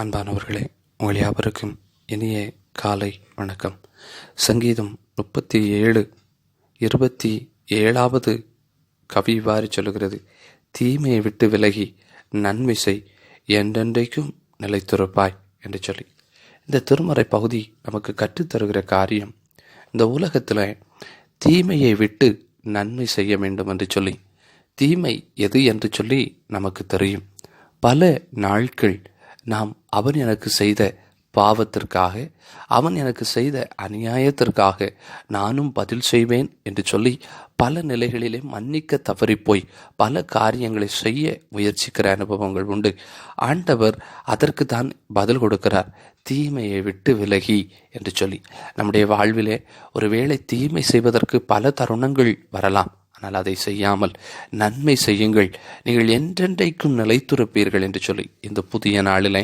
அன்பானவர்களே உங்கள் யாவருக்கும் இனிய காலை வணக்கம். சங்கீதம் முப்பத்தி ஏழு இருபத்தி ஏழாவது கவி இவ்வாறு சொல்லுகிறது. தீமையை விட்டு விலகி நன்மை செய் என்றென்றைக்கும் நிலைத்திருப்பாய் என்று சொல்லி. இந்த திருமறை பகுதி நமக்கு கற்றுத்தருகிற காரியம் இந்த உலகத்தில் தீமையை விட்டு நன்மை செய்ய வேண்டும் என்று சொல்லி. தீமை எது என்று சொல்லி நமக்கு தெரியும். பல நாட்கள் நாம் அவன் எனக்கு செய்த பாவத்திற்காக அவன் எனக்கு செய்த அநியாயத்திற்காக நானும் பதில் செய்வேன் என்று சொல்லி பல நிலைகளிலே மன்னிக்க தவறிப்போய் பல காரியங்களை செய்ய முயற்சிக்கிற அனுபவங்கள் உண்டு. ஆண்டவர் அதற்கு தான் பதில் கொடுக்கிறார். தீமையை விட்டு விலகி என்று சொல்லி. நம்முடைய வாழ்விலே ஒருவேளை தீமை செய்வதற்கு பல தருணங்கள் வரலாம். ஆனால் அதை செய்யாமல் நன்மை செய்யுங்கள். நீங்கள் என்றென்றைக்கும் நிலைத்துறப்பீர்கள் என்று சொல்லி இந்த புதிய நாளிலே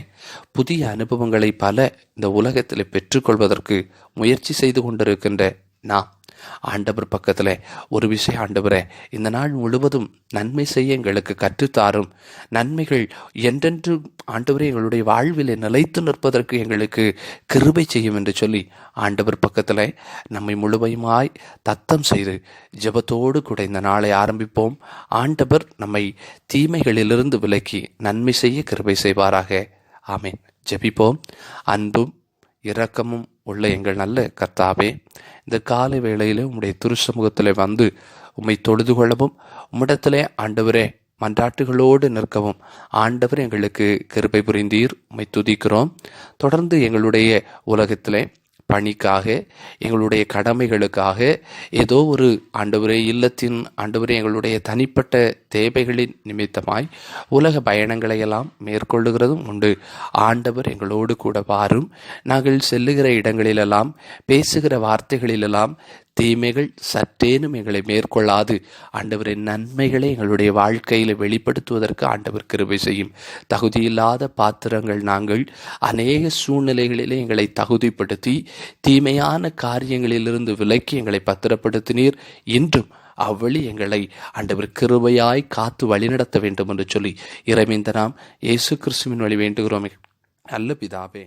புதிய அனுபவங்களை பல இந்த உலகத்தில் பெற்றுக்கொள்வதற்கு முயற்சி செய்து கொண்டிருக்கின்ற நான் ஆண்டவர் பக்கத்தில் ஒரு விஷயம் ஆண்டவரே இந்த நாள் முழுவதும் நன்மை செய்ய எங்களுக்கு கற்றுத்தாரும். நன்மைகள் என்றென்று ஆண்டவரே எங்களுடைய வாழ்வில் நிலைத்து நிற்பதற்கு எங்களுக்கு கிருபை செய்யும் என்று சொல்லி ஆண்டவர் பக்கத்தில் நம்மை முழுமையுமாய் தத்தம் செய்து ஜபத்தோடு கூட இந்த நாளை ஆரம்பிப்போம். ஆண்டவர் நம்மை தீமைகளிலிருந்து விலக்கி நன்மை செய்ய கிருபை செய்வாராக. ஆமேன். ஜெபிப்போம். அன்பும் இரக்கமும் உள்ள எங்கள் நல்ல கர்த்தாவே இந்த காலை வேளையிலே உம்முடைய திருசமூகத்தில் வந்து உம்மை தொழுது கொள்ளவும் உம்மிடத்திலே ஆண்டவரே மன்றாட்டுகளோடு நிற்கவும் ஆண்டவர் எங்களுக்கு கிருபை புரிந்தீர் உம்மை துதிக்கிறோம். தொடர்ந்து எங்களுடைய உலகத்திலே பணிக்காக எங்களுடைய கடமைகளுக்காக ஏதோ ஒரு ஆண்டவரே இல்லத்தின் ஆண்டவரே எங்களுடைய தனிப்பட்ட தேவைகளின் நிமித்தமாய் உலக பயணங்களை எல்லாம் மேற்கொள்ளுகிறதும் உண்டு. ஆண்டவர் எங்களோடு கூட வாரும். நாங்கள் செல்லுகிற இடங்களிலெல்லாம் பேசுகிற வார்த்தைகளிலெல்லாம் தீமைகள் சற்றேனும் எங்களை மேற்கொள்ளாது. ஆண்டவரின் நன்மைகளை எங்களுடைய வாழ்க்கையில் வெளிப்படுத்துவதற்கு ஆண்டவர் கிருபை செய்யும். தகுதியில்லாத பாத்திரங்கள் நாங்கள் அநேக சூழ்நிலைகளிலே எங்களை தகுதிப்படுத்தி தீமையான காரியங்களிலிருந்து விலக்கி எங்களை பத்திரப்படுத்தினீர். இன்றும் அவ்வழி எங்களை ஆண்டவர் கிருபையாய் காத்து வழிநடத்த வேண்டும் என்று சொல்லி இறைமைந்த நாம் இயேசு கிறிஸ்துவின் வழி வேண்டுகிறோமே. நல்ல பிதாவே